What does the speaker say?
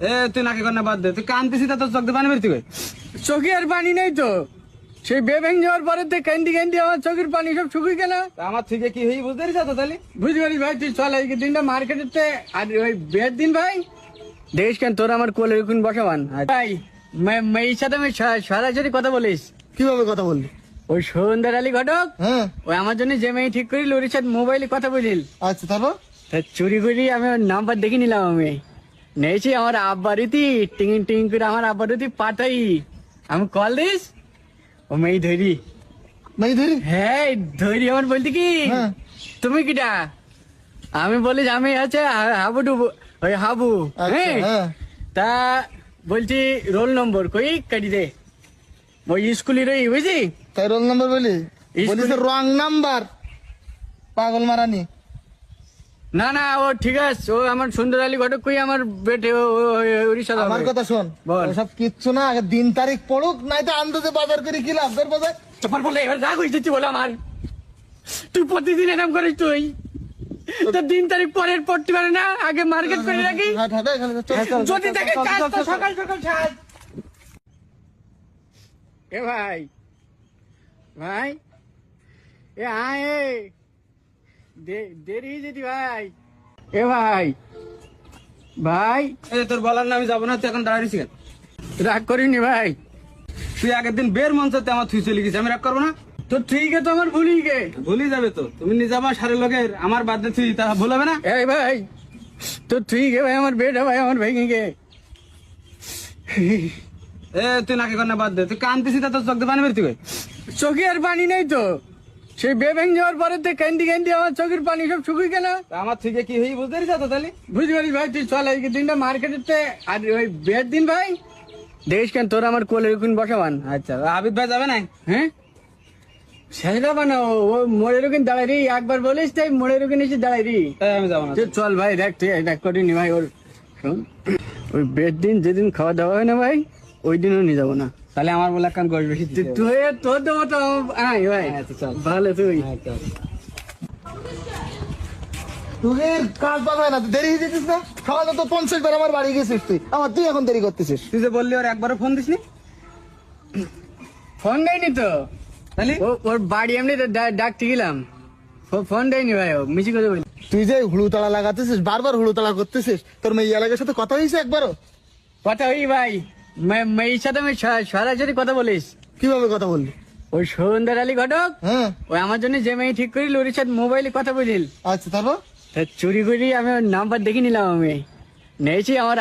এ তুই নাকি কন্যা বাদ দে। তুই কানতেছি তা তোর চোখ দিয়ে পানি বেরতি কই? চোখে আর পানি নেই তো। সেই বে ভেঙে যাওয়ার পরে তো ক্যান্ডি ক্যান্ডি আমার চোখের পানি সব শুকিয়ে গেল। আমার থেকে কি হই বুঝতে পারিস তো তাহলে? বুঝতে পারিস ভাই তুই চল এই দিনটা মার্কেটেতে আর ওই বিয়ের দিন ভাই দেখিস কেন তোর আমার কোলে কোন বসাবান। ভাই মেয়ের সাথে আমি স- সরাসরি কথা বলিস। কীভাবে কথা বললি? ওই সন্ধ্যার আলী ঘটক হ্যাঁ। ওই আমার জন্য যে মেয়ে ঠিক করিল ওর সাথে মোবাইলে কথা বলিল। আচ্ছা তারপর? তা চুরি করি আমি ওর নাম্বার দেখে নিলাম আমি। নেছি আমার আব্বারুতি টিং টিং করে আমার আব্বারুতি পাঠাই। আমি কল দিস? ও মেয়ে ধরি। নাই ধরি? হ্যাঁ ধরি আমার বলতে কি? হ্যাঁ। তুমি কিটা? আমি বলিস আমি আছে হাবু ডুবু ওই হাবু আচ্ছা, হ্যাঁ। হ্যাঁ। তা বলছি রোল নম্বর কই কাটি দে। ওই স্কুলের ওই বুঝলি? তাই রোল নাম্বার বলি? স্কুলে- রং নাম্বার পাগল মারানি। না না ও ঠিক আছে ও আমার সুন্দর আলী ঘটক কই আমার বেটে ও- ও- ও- ওড়িশা যাবে। আমার কথা শোন বল। সব কিচ্ছু না আগে দিন তারিখ পড়ুক নাই তো আন্দাজে বাজার করে কি লাভ বের বাজার চপার বলে এবার রাগ হয়ে যাচ্ছে বলে আমার তুই প্রতিদিন এরকম করিস তুই তো দিন তারিখ পরের পড়তে পারে না আগে মার্কেট করে রাখি হাট হাট এখানে চল। যদি দেখে কাজ তো সকাল সকাল সাজ এ ভাই ভাই এ আয় দেরি যেতি ভাই। এ ভাই ভাই। তোর বলার না যাব না তুই এখন দাঁড়াইছিস কেন? রাগ করিনি ভাই। তুই আগের দিন বের মঞ্চতে আমার থুই চলে গেছে আমি রাগ করব না? তো ঠিক তো আমার ভুলি গে। ভুলি যাবে তো। তুমি নিয়ে যাবা সারে লোকের আমার বাদ দিয়ে তুই তা ভুল হবে না? এই ভাই তো ঠিক ভাই আমার বেটা ভাই আমার ভেঙে গে। এ তুই নাকি কন্যা বাদ দে তুই কানতেছিস তা তোর চোখ দিয়ে পানি বেরতি চোখে আর পানি নেই তো। সেই বে ভেঙে যাওয়ার পরে তো ক্যান্ডি ক্যান্ডি আমার চোখের পানি সব শুকিয়ে গেল। আমার থেকে কি হই বুঝতে পারিস তো তাহলে? বুঝতে পারিস ভাই তুই চল এই দিনটা মার্কেটেতে আর ওই বিয়ের দিন ভাই দেখিস কেন তোর আমার কোলে কোন বসাবান। আচ্ছা আবিদ ভাই যাবে না হ্যাঁ? সেটা বানা ও মোড়ের ওখানে দাঁড়াই রি একবার বলিস তাই মোড়ের ওখানে এসে দাঁড়াই রি। আমি যাব না তুই চল ভাই দেখ তুই দেখ করিনি ভাই ওর শোন ওই বিয়ের দিন যেদিন খাওয়া দাওয়া হয় না ভাই ওই দিনও নিয়ে যাব না। তাহলে আমার বলে কান গোশ বেশি তুই তোর দেবো তো আয়। ভাই আচ্ছা, চল। ভালো তুই। আচ্ছা। তোদের কাজ হয় না তুই দেরি হয়ে না? সকালে তো পঞ্চাশ বার আমার বাড়ি গেছিস তুই। আমার তুই এখন দেরি করতেছিস। তুই যে বললি ওর একবারও ফোন দিসনি? ফোন দেয়নি তো? তাহলে? ও ওর বাড়ি এমনি ডাকতে গেলাম। ফোন দেয়নি ভাই ও মিছি কথা বলি তুই যে হুড়ুতালা লাগাতেছিস বারবার হুড়ুতালা করতেছিস তোর মেয়ে এলাকার সাথে কথা হয়েছে একবারও? কথা ওই ভাই। মেয়ের সাথে আমি সরাসরি কথা বলিস। কীভাবে কথা বললি? ওই সন্ধ্যার আলী ঘটক? হ্যাঁ। ওই আমার জন্য যে মেয়ে ঠিক করিল ওর সাথে মোবাইলে কথা বলিল। আচ্ছা তারপর? চুরি করি আমি ওর নাম্বার দেখে নিলাম আমি। নেছি আমার